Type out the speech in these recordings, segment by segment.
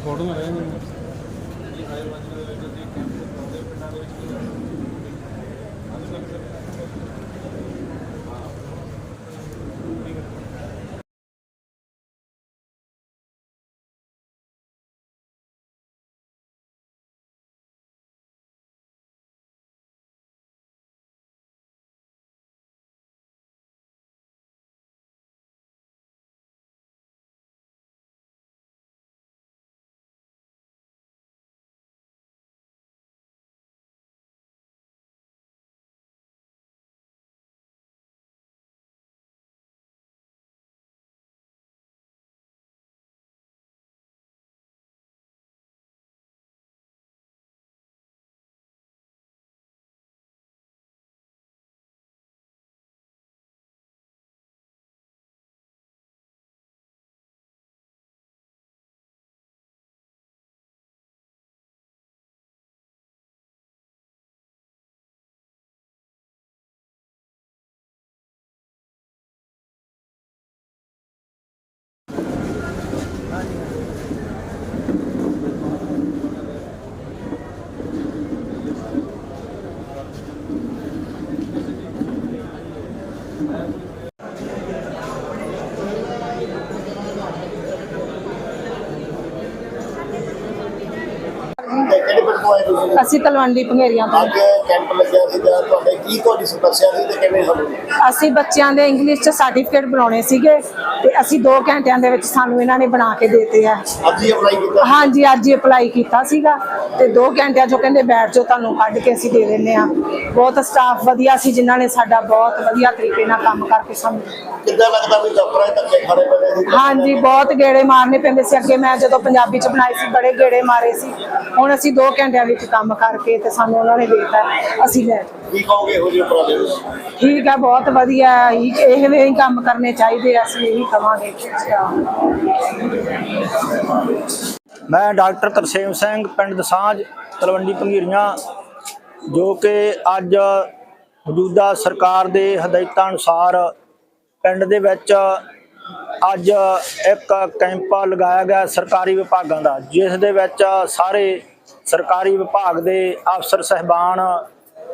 Photo ਮਾਰੇ ਨੇ ਤੇ ਕਿਹੜੇ ਪਿੰਡ ਤੋਂ ਆਏ ਤੁਸੀਂ? ਅਸੀਂ ਤਲਵੰਡੀ ਤੋਂ। ਅੱਜ ਕੈਂਪ ਲੱਗਿਆ ਸੀ ਜਾਂ ਤੁਹਾਡੇ ਕੀ ਤੁਹਾਡੀ ਸਮੱਸਿਆ ਸੀ ਤੇ ਕਿਵੇਂ ਹੱਲ ਹੋਈ ਅਸੀਂ ਬੱਚਿਆਂ ਦੇ ਇੰਗਲਿਸ਼ ਚ ਸਰਟੀਫਿਕੇਟ ਬਣਾਉਣੇ ਸੀਗੇ ਤੇ ਅਸੀਂ 2 ਘੰਟਿਆਂ ਦੇ ਵਿੱਚ ਸਾਨੂੰ ਇਹਨਾਂ ਨੇ ਬਣਾ ਕੇ ਦਿੱਤੇ ਆ। ਅੱਜ ਹੀ ਅਪਲਾਈ ਕੀਤਾ? ਹਾਂਜੀ ਅੱਜ ਹੀ ਅਪਲਾਈ ਕੀਤਾ ਸੀਗਾ ਤੇ 2 ਘੰਟਿਆਂ ਚੋਂ ਕਹਿੰਦੇ ਬੈਠ ਜਾਓ ਤੁਹਾਨੂੰ ਕੱਢ ਕੇ ਅਸੀਂ ਦੇ ਦਿੰਨੇ ਆ ਬਹੁਤ ਸਟਾਫ ਵਧੀਆ ਸੀ ਜਿਨ੍ਹਾਂ ਨੇ ਸਾਡਾ ਬਹੁਤ ਵਧੀਆ ਤਰੀਕੇ ਨਾਲ ਕੰਮ ਕਰਕੇ ਸਾਨੂੰ ਕਿੱਦਾਂ ਲੱਗਦਾ ਵੀ ਦਫ਼ਤਰਾਂ 'ਚ ਧੱਕੇ ਖਾਣੇ ਪੈਂਦੇ ਸੀ? ਹਾਂਜੀ ਬਹੁਤ ਗੇੜੇ ਮਾਰਨੇ ਪੈਂਦੇ ਸੀ। ਅੱਗੇ ਮੈਂ ਜਦੋਂ ਪੰਜਾਬੀ ਚ ਬਣਾਈ ਸੀ ਬੜੇ ਗੇੜੇ ਮਾਰੇ ਸੀ। ਹੁਣ ਅਸੀਂ 2 ਘੰਟਿਆਂ ਵਿੱਚ ਕੰਮ ਕਰਕੇ ਤੇ ਸਾਨੂੰ ਉਹਨਾਂ ਨੇ ਦੇਤਾ ਅਸੀਂ ਲੈ ਕੀ ਕਹੋਗੇ ਇਹੋ ਜਿਹੇ ਉਪਰਾਲੇ ਨੂੰ? ਠੀਕ ਹੈ ਬਹੁਤ ਵਧੀਆ ਇਹ- ਇਹਵੇਂ ਹੀ ਕੰਮ ਕਰਨੇ ਚਾਹੀਦੇ ਆ, ਅਸੀਂ ਇਹੀ ਕਵਾਂਗੇ ਮੈਂ ਡਾਕਟਰ ਤਰਸੇਮ ਸਿੰਘ ਪਿੰਡ ਦਸਾਂਝ ਤਲਵੰਡੀ ਭੰਗੀਰੀਆਂ ਜੋ ਕਿ ਅੱਜ ਮੌਜੂਦਾ ਸਰਕਾਰ ਦੇ ਹਦਾਇਤਾਂ ਅਨੁਸਾਰ ਪਿੰਡ ਦੇ ਵਿੱਚ ਅੱਜ ਇੱਕ ਕੈਂਪ ਲਗਾਇਆ ਗਿਆ ਸਰਕਾਰੀ ਵਿਭਾਗਾਂ ਦਾ ਜਿਸ ਦੇ ਵਿੱਚ ਸਾਰੇ ਸਰਕਾਰੀ ਵਿਭਾਗ ਦੇ ਅਫਸਰ ਸਹਿਬਾਨ,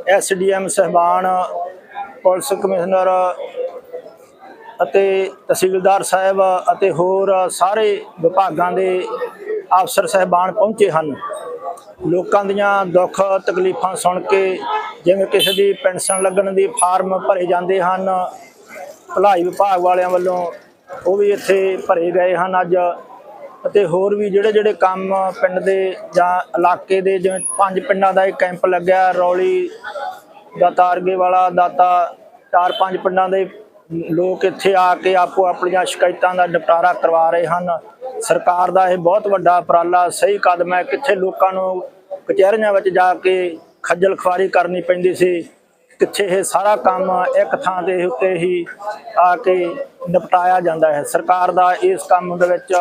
ਐਸਡੀਐਮ ਸਹਿਬਾਨ, ਪੁਲਿਸ ਕਮਿਸ਼ਨਰ ਅਤੇ ਤਹਿਸੀਲਦਾਰ ਸਾਹਿਬ ਅਤੇ ਹੋਰ ਸਾਰੇ ਵਿਭਾਗਾਂ ਦੇ ਅਫਸਰ ਸਹਿਬਾਨ ਪਹੁੰਚੇ ਹਨ। ਲੋਕਾਂ ਦੀਆਂ ਦੁੱਖ ਤਕਲੀਫਾਂ ਸੁਣ ਕੇ ਜਿਵੇਂ ਕਿਸੇ ਦੀ ਪੈਨਸ਼ਨ ਲੱਗਣ ਦੀ ਫਾਰਮ ਭਰੇ ਜਾਂਦੇ ਹਨ, ਭਲਾਈ ਵਿਭਾਗ ਵਾਲਿਆਂ ਵੱਲੋਂ ਉਹ ਵੀ ਇੱਥੇ ਭਰੇ ਗਏ ਹਨ। ਅੱਜ ਅਤੇ ਹੋਰ ਵੀ ਜਿਹੜੇ ਜਿਹੜੇ ਕੰਮ ਪਿੰਡ ਦੇ ਜਾਂ ਇਲਾਕੇ ਦੇ ਜਿਵੇਂ ਪੰਜ ਪਿੰਡਾਂ ਦਾ ਇਹ ਕੈਂਪ ਲੱਗਿਆ, ਰੌਲੀ, ਦਾਤਾ ਅਰਗੇ ਵਾਲਾ ਦਾਤਾ, ਚਾਰ ਪੰਜ ਪਿੰਡਾਂ ਦੇ ਲੋਕ ਇੱਥੇ ਆ ਕੇ ਆਪੋ ਆਪਣੀਆਂ ਸ਼ਿਕਾਇਤਾਂ ਦਾ ਨਿਪਟਾਰਾ ਕਰਵਾ ਰਹੇ ਹਨ। ਸਰਕਾਰ ਦਾ ਇਹ ਬਹੁਤ ਵੱਡਾ ਉਪਰਾਲਾ, ਸਹੀ ਕਦਮ ਹੈ, ਕਿੱਥੇ ਲੋਕਾਂ ਨੂੰ ਕਚਹਿਰੀਆਂ ਵਿੱਚ ਜਾ ਕੇ ਖੱਜਲ ਖੁਆਰੀ ਕਰਨੀ ਪੈਂਦੀ ਸੀ, ਕਿੱਥੇ ਇਹ ਸਾਰਾ ਕੰਮ ਇੱਕ ਥਾਂ ਦੇ ਉੱਤੇ ਹੀ ਆ ਕੇ ਨਿਪਟਾਇਆ ਜਾਂਦਾ ਹੈ। ਸਰਕਾਰ ਦਾ ਇਸ ਕੰਮ ਦੇ ਵਿੱਚ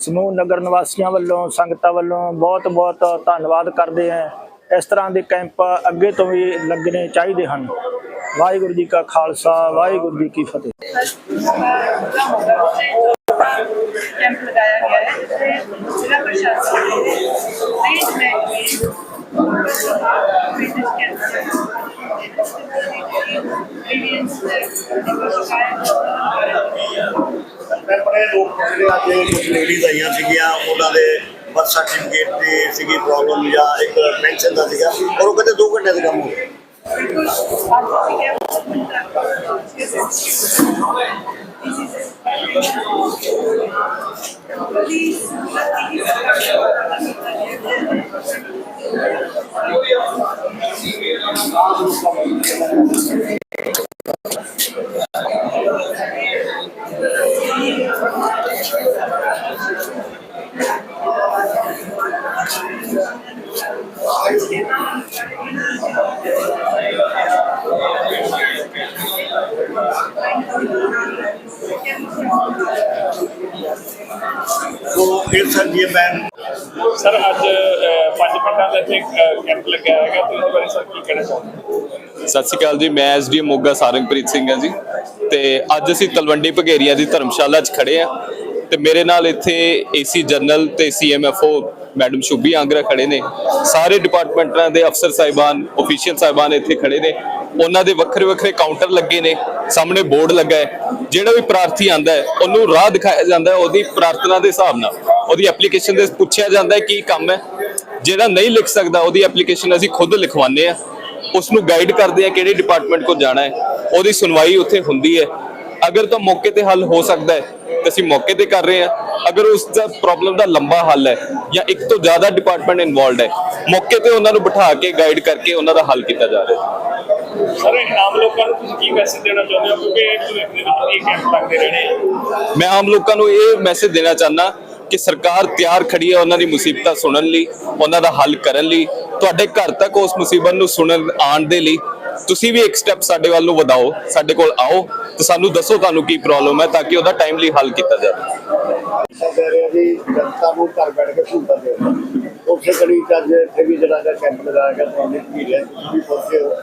ਸਮੂਹ ਨਗਰ ਨਿਵਾਸੀਆਂ ਵੱਲੋਂ ਸੰਗਤਾਂ ਵੱਲੋਂ ਬਹੁਤ ਬਹੁਤ ਧੰਨਵਾਦ ਕਰਦੇ ਹਾਂ ਇਸ ਤਰ੍ਹਾਂ ਦੇ ਕੈਂਪ ਅੱਗੇ ਤੋਂ ਵੀ ਲੱਗਣੇ ਚਾਹੀਦੇ ਹਨ ਵਾਹਿਗੁਰੂ ਜੀ ਕਾ ਖਾਲਸਾ ਵਾਹਿਗੁਰੂ ਜੀ ਕੀ ਫਤਿਹ ਆਪਣੇ ਲੋਕ ਜਿਹੜੇ ਅੱਜ ਕੁਝ ਲੇਡੀਜ਼ ਆਈਆਂ ਸੀਗੀਆਂ, ਉਹਨਾਂ ਦੇ ਬਰਥ ਸਰਟੀਫਿਕੇਟ ਦੀ ਸੀਗੀ ਪ੍ਰੋਬਲਮ ਜਾਂ ਇੱਕ ਪੈਨਸ਼ਨ ਦਾ ਸੀਗਾ ਔਰ ਉਹ ਕਹਿੰਦੇ 2 ਘੰਟੇ ਦਾ ਕੰਮ ਹੋ ਗਿਆ ਫਿਰ ਸਰ ਜੀ ਮੈਂ ਸਰ ਅੱਜ ਪੰਜ ਪਿੰਡਾਂ ਦਾ ਇੱਥੇ ਕੈਂਪ ਲੱਗਿਆ ਹੈਗਾ ਤੇ ਉਹਦੇ ਬਾਰੇ ਸਰ ਕੀ ਕਹਿਣਾ ਚਾਹੁੰਦੇ ਸਤਿ ਸ਼੍ਰੀ ਅਕਾਲ ਜੀ ਮੈਂ ਐਸਡੀ ਮੋਗਾ ਸਾਰੰਗਪ੍ਰੀਤ ਸਿੰਘ ਹਾਂ ਜੀ। ਤੇ ਅੱਜ ਅਸੀਂ ਤਲਵੰਡੀ ਭਗੇਰੀਆ ਦੀ ਧਰਮਸ਼ਾਲਾ 'ਚ ਖੜੇ ਆ ਤੇ ਮੇਰੇ ਨਾਲ ਇੱਥੇ ਏਸੀ ਜਨਰਲ ਤੇ ਸੀਐਮਐਫਓ ਮੈਡਮ ਸ਼ੁਭੀ ਆਂਗਰਾ ਖੜੇ ਨੇ। ਸਾਰੇ ਡਿਪਾਰਟਮੈਂਟਾਂ ਦੇ ਅਫਸਰ ਸਾਹਿਬਾਨ ਅਫੀਸ਼ੀਅਲ ਸਾਹਿਬਾਨ ਇੱਥੇ ਖੜੇ ਨੇ। ਉਹਨਾਂ ਦੇ ਵੱਖਰੇ ਵੱਖਰੇ ਕਾਊਂਟਰ ਲੱਗੇ ਨੇ। ਸਾਹਮਣੇ ਬੋਰਡ ਲੱਗਾ ਹੈ। ਜਿਹੜਾ ਵੀ ਪ੍ਰਾਰਥੀ ਆਂਦਾ ਹੈ, ਉਹਨੂੰ ਰਾਹ ਦਿਖਾਇਆ ਜਾਂਦਾ ਹੈ ਉਹਦੀ ਪ੍ਰਾਰਥਨਾ ਦੇ ਹਿਸਾਬ ਨਾਲ। ਉਹਦੀ ਐਪਲੀਕੇਸ਼ਨ ਦੇ ਪੁੱਛਿਆ ਜਾਂਦਾ ਹੈ ਕੀ ਕੰਮ ਹੈ। ਜਿਹੜਾ ਨਹੀਂ ਲਿਖ ਸਕਦਾ, ਉਹਦੀ ਐਪਲੀਕੇਸ਼ਨ ਅਸੀਂ ਖੁਦ ਲਿਖਵਾਉਂਦੇ ਆ ਉਸ ਨੂੰ ਗਾਈਡ ਕਰਦੇ ਆ ਕਿਹੜੇ ਡਿਪਾਰਟਮੈਂਟ ਕੋਲ ਜਾਣਾ ਹੈ। ਉਹਦੀ ਸੁਣਵਾਈ ਉੱਥੇ ਹੁੰਦੀ ਹੈ। ਅਗਰ ਤਾਂ ਮੌਕੇ ਤੇ ਹੱਲ ਹੋ ਸਕਦਾ ਹੈ, ਤਾਂ ਅਸੀਂ ਮੌਕੇ ਤੇ ਕਰ ਰਹੇ ਹਾਂ। ਅਗਰ ਉਸ ਦਾ ਪ੍ਰੋਬਲਮ ਦਾ ਲੰਬਾ ਹੱਲ ਹੈ ਜਾਂ ਇੱਕ ਤੋਂ ਜ਼ਿਆਦਾ ਡਿਪਾਰਟਮੈਂਟ ਇਨਵੋਲਡ ਹੈ ਮੌਕੇ ਤੇ ਉਹਨਾਂ ਨੂੰ ਬਿਠਾ ਕੇ ਗਾਈਡ ਕਰਕੇ ਉਹਨਾਂ ਦਾ ਹੱਲ ਕੀਤਾ ਜਾ ਰਿਹਾ। ਹੈ ਸਰ ਆਮ ਲੋਕਾਂ ਨੂੰ ਤੁਸੀਂ ਕੀ ਮੈਸੇਜ ਦੇਣਾ ਚਾਹੁੰਦੇ ਹੋ? ਕਿਉਂਕਿ ਇਹ ਕੈਂਪ ਲੱਗਦੇ ਰਹਿਣੇ ਆ। ਮੈਂ ਆਮ ਲੋਕਾਂ ਨੂੰ ਇਹ ਮੈਸੇਜ ਦੇਣਾ ਚਾਹਨਾ ਕਿ ਸਰਕਾਰ ਤਿਆਰ ਖੜੀ ਹੈ ਉਹਨਾਂ ਦੀ ਮੁਸੀਬਤਾਂ ਸੁਣਨ ਲਈ ਉਹਨਾਂ ਦਾ ਹੱਲ ਕਰਨ ਲਈ। ਤੁਹਾਡੇ ਘਰ ਤੱਕ ਉਸ ਮੁਸੀਬਤ ਨੂੰ ਸੁਣਨ ਆਉਣ ਦੇ ਲਈ ਤੁਸੀਂ ਵੀ ਇੱਕ ਸਟੈਪ ਸਾਡੇ ਵੱਲ ਨੂੰ ਵਧਾਓ ਸਾਡੇ ਕੋਲ ਆਓ ਤੇ ਸਾਨੂੰ ਦੱਸੋ ਤੁਹਾਨੂੰ ਕੀ ਪ੍ਰੋਬਲਮ ਹੈ ਤਾਂ ਕਿ ਉਹਦਾ ਟਾਈਮਲੀ ਹੱਲ ਕੀਤਾ ਜਾਵੇ। ਸਭ ਕਹਿ ਰਹੇ ਆ ਜੀ ਜਨਤਾ ਨੂੰ ਘਰ ਬੈਠ ਕੇ ਸਹੂਲਤਾਂ ਦੇ ਉਸੇ ਕੜੀ ਚ ਅੱਜ ਇੱਥੇ ਵੀ ਜਿਹੜਾ ਹੈਗਾ ਕੈਂਪ ਲਗਾਇਆ ਗਿਆ ਤੁਹਾਨੂੰ ਵੀ ਹੈ ਤੁਸੀਂ ਵੀ ਪਹੁੰਚੇ ਹੋ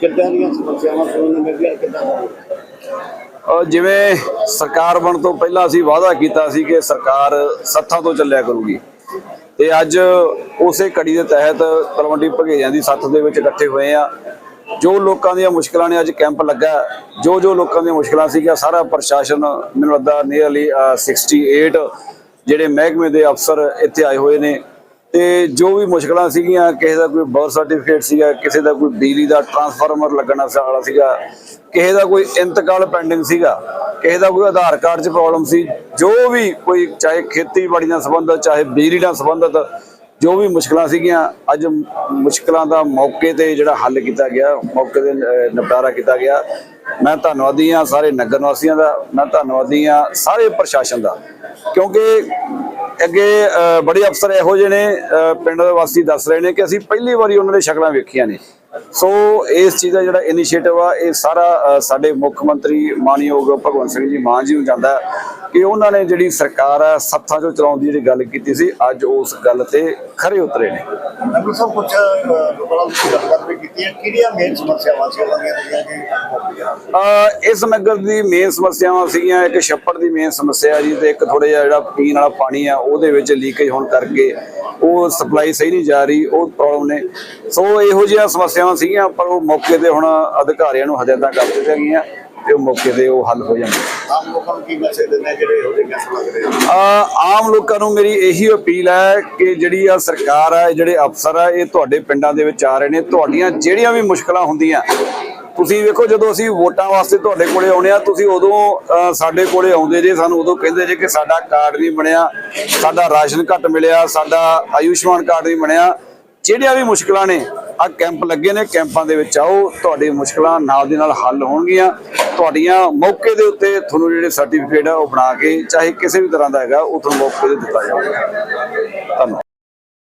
ਕਿੱਦਾਂ ਦੀਆਂ ਸਮੱਸਿਆਵਾਂ ਸੁਣਨ ਨੂੰ ਮਿਲਦੀਆਂ ਕਿੱਦਾਂ ਅਹ ਜਿਵੇਂ ਸਰਕਾਰ ਬਣ ਤੋਂ ਪਹਿਲਾਂ ਅਸੀਂ ਵਾਅਦਾ ਕੀਤਾ ਸੀ ਕਿ ਸਰਕਾਰ ਸੱਥਾਂ ਤੋਂ ਚੱਲਿਆ ਕਰੂਗੀ। ਤੇ ਅੱਜ ਉਸੇ ਕੜੀ ਦੇ ਤਹਿਤ ਤਲਵੰਡੀ ਭਗੇਰਿਆਂ ਦੀ ਸੱਥ ਦੇ ਵਿੱਚ ਇਕੱਠੇ ਹੋਏ ਆ। ਜੋ ਲੋਕਾਂ ਦੀਆਂ ਮੁਸ਼ਕਲਾਂ ਨੇ ਅੱਜ ਕੈਂਪ ਲੱਗਾ, ਜੋ ਜੋ ਲੋਕਾਂ ਦੀਆਂ ਮੁਸ਼ਕਲਾਂ ਸੀਗੀਆਂ, ਸਾਰਾ ਪ੍ਰਸ਼ਾਸਨ ਮੈਨੂੰ ਲੱਗਦਾ ਨੀਅਰਲੀ 68 ਜਿਹੜੇ ਮਹਿਕਮੇ ਦੇ ਅਫਸਰ ਇੱਥੇ ਆਏ ਹੋਏ ਨੇ। ਤੇ ਜੋ ਵੀ ਮੁਸ਼ਕਲਾਂ ਸੀਗੀਆਂ, ਕਿਸੇ ਦਾ ਕੋਈ ਬਰਥ ਸਰਟੀਫਿਕੇਟ ਸੀਗਾ, ਕਿਸੇ ਦਾ ਕੋਈ ਬਿਜਲੀ ਦਾ ਟਰਾਂਸਫਾਰਮਰ ਲੱਗਣ ਵਾਲਾ ਸੀਗਾ, ਕਿਸੇ ਦਾ ਕੋਈ ਇੰਤਕਾਲ ਪੈਂਡਿੰਗ ਸੀਗਾ, ਕਿਸੇ ਦਾ ਕੋਈ ਆਧਾਰ ਕਾਰਡ 'ਚ ਪ੍ਰੋਬਲਮ ਸੀ, ਜੋ ਵੀ ਕੋਈ ਚਾਹੇ ਖੇਤੀਬਾੜੀ ਨਾਲ ਸੰਬੰਧਿਤ, ਚਾਹੇ ਬਿਜਲੀ ਨਾਲ ਸੰਬੰਧਿਤ ਜੋ ਵੀ ਮੁਸ਼ਕਲਾਂ ਸੀਗੀਆਂ, ਅੱਜ ਮੁਸ਼ਕਲਾਂ ਦਾ ਮੌਕੇ ਤੇ ਜਿਹੜਾ ਹੱਲ ਕੀਤਾ ਗਿਆ, ਮੌਕੇ ਤੇ ਨਿਪਟਾਰਾ ਕੀਤਾ ਗਿਆ। ਮੈਂ ਧੰਨਵਾਦੀ ਹਾਂ ਸਾਰੇ ਨਗਰ ਨਿਵਾਸੀਆਂ ਦਾ, ਮੈਂ ਧੰਨਵਾਦੀ ਹਾਂ ਸਾਰੇ ਪ੍ਰਸ਼ਾਸਨ ਦਾ। ਕਿਉਂਕਿ ਅੱਗੇ ਬੜੇ ਅਫਸਰ ਇਹੋ ਜਿਹੇ ਨੇ ਪਿੰਡ ਦੇ ਵਾਸੀ ਦੱਸ ਰਹੇ ਨੇ ਕਿ ਅਸੀਂ ਪਹਿਲੀ ਵਾਰੀ ਉਹਨਾਂ ਦੇ ਸ਼ਕਲਾਂ ਵੇਖੀਆਂ ਨੇ। ਸੋ ਇਸ ਚੀਜ਼ ਦਾ ਜਿਹੜਾ ਇਨੀਸ਼ੀਏਟਿਵ ਆ, ਇਹ ਸਾਰਾ ਸਾਡੇ ਮੁੱਖ ਮੰਤਰੀ ਮਾਨਯੋਗ ਭਗਵੰਤ ਸਿੰਘ ਜੀ ਮਾਨ ਜੀ ਨੂੰ ਜਾਂਦਾ। ਕਿ ਉਹਨਾਂ ਨੇ ਜਿਹੜੀ ਸਰਕਾਰ ਆ ਸੱਥਾਂ ਚੋਂ ਚਲਾਉਣ ਦੀ ਜਿਹੜੀ ਗੱਲ ਕੀਤੀ ਸੀ ਅੱਜ ਉਸ ਗੱਲ ਤੇ ਖਰੇ ਉਤਰੇ ਨੇ। ਕੁਝ ਗੱਲਬਾਤ ਵੀ ਕੀਤੀ ਹੈ। ਕਿਹੜੀਆਂ ਮੇਨ ਸਮੱਸਿਆਵਾਂ ਸੀ ਉਹਨਾਂ ਦੀਆਂ ਜਿਹੜੀਆਂ ਕਿ ਅਹ ਇਸ ਨਗਰ ਦੀ ਮੇਨ ਸਮੱਸਿਆਵਾਂ ਸੀਗੀਆਂ। ਇੱਕ ਛੱਪੜ ਦੀ ਮੇਨ ਸਮੱਸਿਆ ਜੀ ਤੇ ਇੱਕ ਥੋੜਾ ਜਿਹਾ ਜਿਹੜਾ ਪੀਣ ਵਾਲਾ ਪਾਣੀ ਆ ਉਹਦੇ ਵਿੱਚ ਲੀਕੇਜ ਹੋਣ ਕਰਕੇ ਉਹ ਸਪਲਾਈ ਸਹੀ ਨਹੀਂ ਜਾ ਰਹੀ ਉਹ ਪ੍ਰੋਬਲਮ ਨੇ। ਸੋ ਇਹੋ ਜਿਹੀਆਂ ਸਮੱਸਿਆਵਾਂ ਸੀਗੀਆਂ ਪਰ ਉਹ ਮੌਕੇ ਤੇ ਹੁਣ ਅਧਿਕਾਰੀਆਂ ਨੂੰ ਹਦਾਇਤਾਂ ਕਰ ਦਿੱਤੀਆਂ ਗਈਆਂ। ਤੇ ਉਹ ਮੌਕੇ ਤੇ ਉਹ ਹੱਲ ਹੋ ਜਾਂਦੇ। ਆਮ ਲੋਕਾਂ ਨੂੰ ਕੀ ਮੈਸੇਜ ਦਿੰਦੇ ਆ ਜਿਹੜੇ ਇਹੋ ਜਿਹੇ ਕੈਂਪ ਲੱਗ ਰਹੇ ਆ? ਅਹ ਆਮ ਲੋਕਾਂ ਨੂੰ ਮੇਰੀ ਇਹੀ ਅਪੀਲ ਹੈ ਕਿ ਜਿਹੜੀ ਆ ਸਰਕਾਰ ਆ ਜਿਹੜੇ ਅਫਸਰ ਆ ਇਹ ਤੁਹਾਡੇ ਪਿੰਡਾਂ ਦੇ ਵਿੱਚ ਆ ਰਹੇ ਨੇ ਤੁਹਾਡੀਆਂ ਜਿਹੜੀਆਂ ਵੀ ਮੁਸ਼ਕਲਾਂ ਹੁੰਦੀਆਂ ਤੁਸੀਂ ਵੇਖੋ ਜਦੋਂ ਅਸੀਂ ਵੋਟਾਂ ਵਾਸਤੇ ਤੁਹਾਡੇ ਕੋਲੇ ਆਉਨੇ ਆ ਤੁਸੀਂ ਉਦੋਂ ਸਾਡੇ ਕੋਲੇ ਆਉਂਦੇ ਜੇ ਸਾਨੂੰ ਉਦੋਂ ਕਹਿੰਦੇ ਜੇ ਕਿ ਸਾਡਾ ਕਾਰਡ ਨਹੀਂ ਬਣਿਆ ਸਾਡਾ ਰਾਸ਼ਨ ਘੱਟ ਮਿਲਿਆ ਸਾਡਾ ਆਯੁਸ਼ਮਾਨ ਕਾਰਡ ਨਹੀਂ ਬਣਿਆ ਜਿਹੜੀਆਂ ਵੀ ਮੁਸ਼ਕਲਾਂ ਨੇ, ਆ ਕੈਂਪ ਲੱਗੇ ਨੇ, ਕੈਂਪਾਂ ਦੇ ਵਿੱਚ ਆਓ, ਤੁਹਾਡੀ ਮੁਸ਼ਕਲਾਂ ਨਾਲ ਦੀ ਨਾਲ ਹੱਲ ਹੋਣਗੀਆਂ। ਤੁਹਾਡੀਆਂ ਮੌਕੇ ਦੇ ਉੱਤੇ ਤੁਹਾਨੂੰ ਜਿਹੜੇ ਸਰਟੀਫਿਕੇਟ ਆ, ਉਹ ਬਣਾ ਕੇ, ਚਾਹੇ ਕਿਸੇ ਵੀ ਤਰ੍ਹਾਂ ਦਾ ਹੈਗਾ, ਉਹ ਤੁਹਾਨੂੰ ਮੌਕੇ ਤੇ ਦਿੱਤਾ ਜਾਵੇਗਾ। ਧੰਨਵਾਦ।